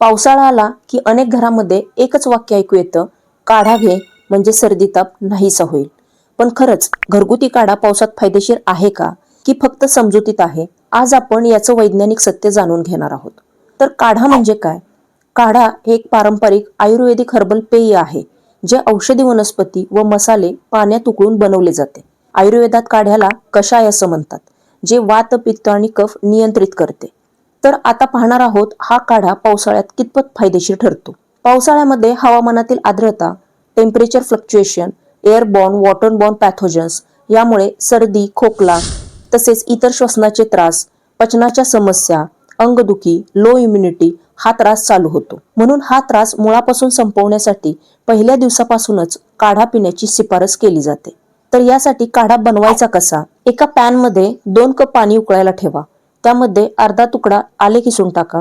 पावसाळा आला की अनेक घरामध्ये एकच वाक्य ऐकू येतं काढा घे म्हणजे सर्दी ताप नाहीसा होईल. पण खरंच घरगुती काढा पावसात फायदेशीर आहे का? की फक्त समजुतीत आहे? आज आपण याचं वैज्ञानिक सत्य जाणून घेणार आहोत. तर काढा म्हणजे काय? काढा हे एक पारंपरिक आयुर्वेदिक हर्बल पेय आहे जे औषधी वनस्पती व मसाले पाण्यात उकळून बनवले जाते. आयुर्वेदात काढ्याला कषाय असं म्हणतात जे वात पित्त आणि कफ नियंत्रित करते. तर आता पाहणार आहोत हा काढा पावसाळ्यात कितपत फायदेशीर ठरतो. पावसाळ्यामध्ये हवामानातील आर्द्रता temperature fluctuation airborne waterborne pathogens यामुळे सर्दी खोकला तसेच इतर श्वसनाचे त्रास पचनाच्या समस्या अंगदुखी लो इम्युनिटी हा त्रास चालू होतो. म्हणून हा त्रास मुळापासून संपवण्यासाठी पहिल्या दिवसापासूनच काढा पिण्याची शिफारस केली जाते. तर यासाठी काढा बनवायचा कसा? एका पॅनमध्ये दोन कप पाणी उकळायला ठेवा. त्यामध्ये अर्धा तुकडा आले किसून टाका.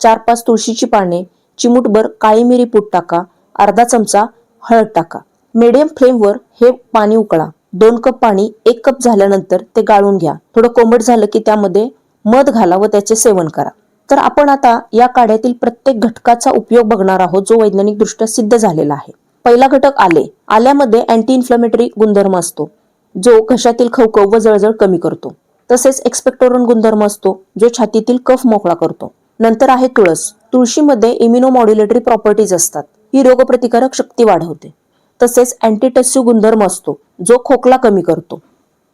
चार पाच तुळशीची पाने चिमूटभर काळी मिरी पूट टाका. अर्धा चमचा हळद टाका. मिडियम फ्लेमवर हे पाणी उकळा. दोन कप पाणी एक कप झाल्यानंतर ते गाळून घ्या. थोडं कोंबट झालं की त्यामध्ये मध घाला व त्याचे सेवन करा. तर आपण आता या काढ्यातील प्रत्येक घटकाचा उपयोग बघणार आहोत जो वैज्ञानिक दृष्ट्या सिद्ध झालेला आहे. पहिला घटक आले. आल्यामध्ये अँटी इन्फ्लमेटरी गुणधर्म असतो जो घशातील खवखव व जळजळ कमी करतो. तसेच एक्सपेक्टोरन गुणधर्म असतो जो छातीतील कफ मोकळा करतो. नंतर आहे तुळस. तुळशीमध्ये इम्युनोमॉड्युलेटरी प्रॉपर्टीज असतात. ही रोगप्रतिकारक शक्ती वाढवते. तसेच अँटीटस्यू गुणधर्म असतो जो खोकला कमी करतो.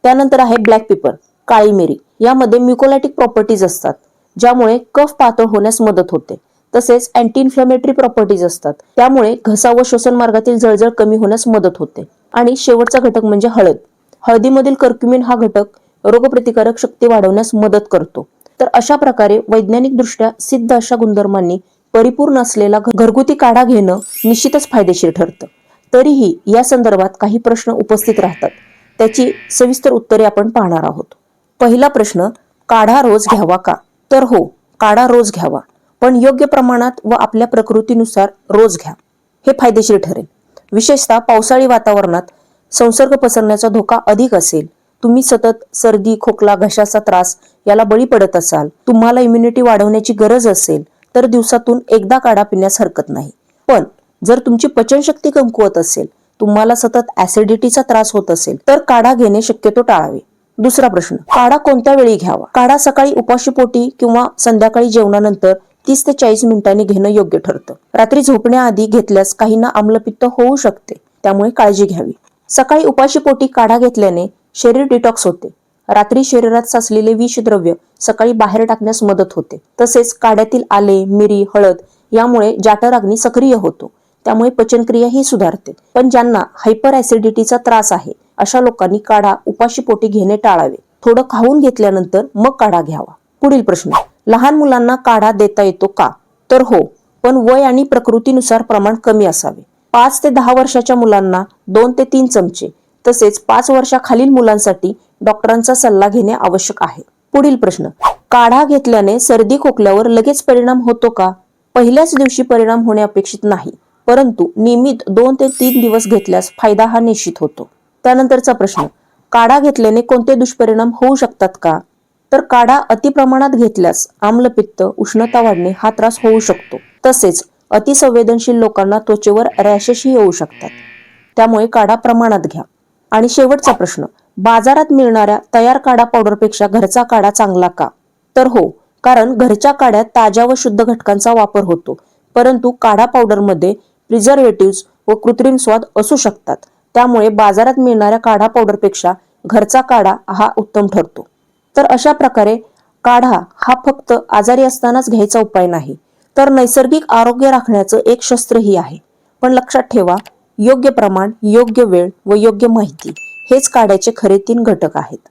त्यानंतर आहे ब्लॅक पेपर काळी मिरी. यामध्ये म्युकोलॅटिक प्रॉपर्टीज असतात ज्यामुळे कफ पातळ होण्यास मदत होते. तसेच अँटी इन्फ्लमेटरी प्रॉपर्टीज असतात त्यामुळे घसा व श्वसन मार्गातील जळजळ कमी होण्यास मदत होते. आणि शेवटचा घटक म्हणजे हळद. हळदीमधील कर्क्युमिन हा घटक रोगप्रतिकारक शक्ती वाढवण्यास मदत करतो. तर अशा प्रकारे वैज्ञानिक दृष्ट्या सिद्ध अशा गुणधर्मांनी परिपूर्ण असलेला घरगुती काढा घेणं निश्चितच फायदेशीर ठरतं. तरीही या संदर्भात काही प्रश्न उपस्थित राहतात. त्याची सविस्तर उत्तरे आपण पाहणार आहोत. पहिला प्रश्न काढा रोज घ्यावा का? तर हो काढा रोज घ्यावा. पण योग्य प्रमाणात व आपल्या प्रकृतीनुसार रोज घ्या. हे फायदेशीर ठरेल. विशेषतः पावसाळी वातावरणात संसर्ग पसरण्याचा धोका अधिक असेल. तुम्ही सतत सर्दी खोकला घशाचा त्रास याला बळी पडत असाल तुम्हाला इम्युनिटी वाढवण्याची गरज असेल तर दिवसातून एकदा काढा पिण्यास हरकत नाही. पण जर तुमची पचनशक्ती कमकुवत असेल तुम्हाला सतत ऍसिडिटीचा त्रास होत असेल तर काढा घेणे शक्यतो टाळावे. दुसरा प्रश्न काढा कोणत्या वेळी घ्यावा? काढा सकाळी उपाशीपोटी किंवा संध्याकाळी जेवणानंतर तीस ते चाळीस मिनिटांनी घेणं योग्य ठरतं. रात्री झोपण्याआधी घेतल्यास काहींना आम्लपित्त होऊ शकते त्यामुळे काळजी घ्यावी. सकाळी उपाशीपोटी काढा घेतल्याने शरीर डिटॉक्स होते. रात्री शरीरात साचलेले विषद्रव्य सकाळी बाहेर टाकण्यास मदत होते. तसेच काड्यातील आले मिरी हळद यामुळे जाटर अग्नी सक्रिय होतो. त्यामुळे पचनक्रिया ही सुधारते. पण ज्यांना हायपर ऍसिडिटीचा त्रास आहे अशा लोकांनी काढा उपाशीपोटी घेणे टाळावे. थोडं खाऊन घेतल्यानंतर मग काढा घ्यावा. पुढील प्रश्न. लहान मुलांना काढा देता येतो का? तर हो पण वय आणि प्रकृतीनुसार प्रमाण कमी असावे. पाच ते दहा वर्षाच्या मुलांना दोन ते तीन चमचे तसेच पाच वर्षाखालील मुलांसाठी डॉक्टरांचा सल्ला घेणे आवश्यक आहे. पुढील प्रश्न काढा घेतल्याने सर्दी खोकल्यावर लगेच परिणाम होतो का? पहिल्याच दिवशी परिणाम होणे अपेक्षित नाही परंतु नियमित दोन ते तीन दिवस घेतल्यास फायदा हा निश्चित होतो. त्यानंतरचा प्रश्न काढा घेतल्याने कोणते दुष्परिणाम होऊ शकतात का? तर काढा अतिप्रमाणात घेतल्यास आम्लपित्त उष्णता वाढणे हा त्रास होऊ शकतो. तसेच अतिसंवेदनशील लोकांना त्वचेवर रॅशेसही येऊ शकतात. त्यामुळे काढा प्रमाणात घ्या. आणि शेवटचा प्रश्न बाजारात मिळणाऱ्या तयार काढा पावडरपेक्षा घरचा काढा चांगला का? तर हो कारण घरच्या काढ्यात ताज्या व शुद्ध घटकांचा वापर होतो परंतु काढा पावडरमध्ये प्रिझर्वेटिव्ह व कृत्रिम स्वाद असू शकतात. त्यामुळे बाजारात मिळणाऱ्या काढा पावडरपेक्षा घरचा काढा हा उत्तम ठरतो. तर अशा प्रकारे काढा हा फक्त आजारी असतानाच घ्यायचा उपाय नाही तर नैसर्गिक आरोग्य राखण्याचं एक शस्त्रही आहे. पण लक्षात ठेवा योग्य प्रमाण योग्य वेळ व योग्य माहिती. हेच काढ्याचे खरे तीन घटक आहेत.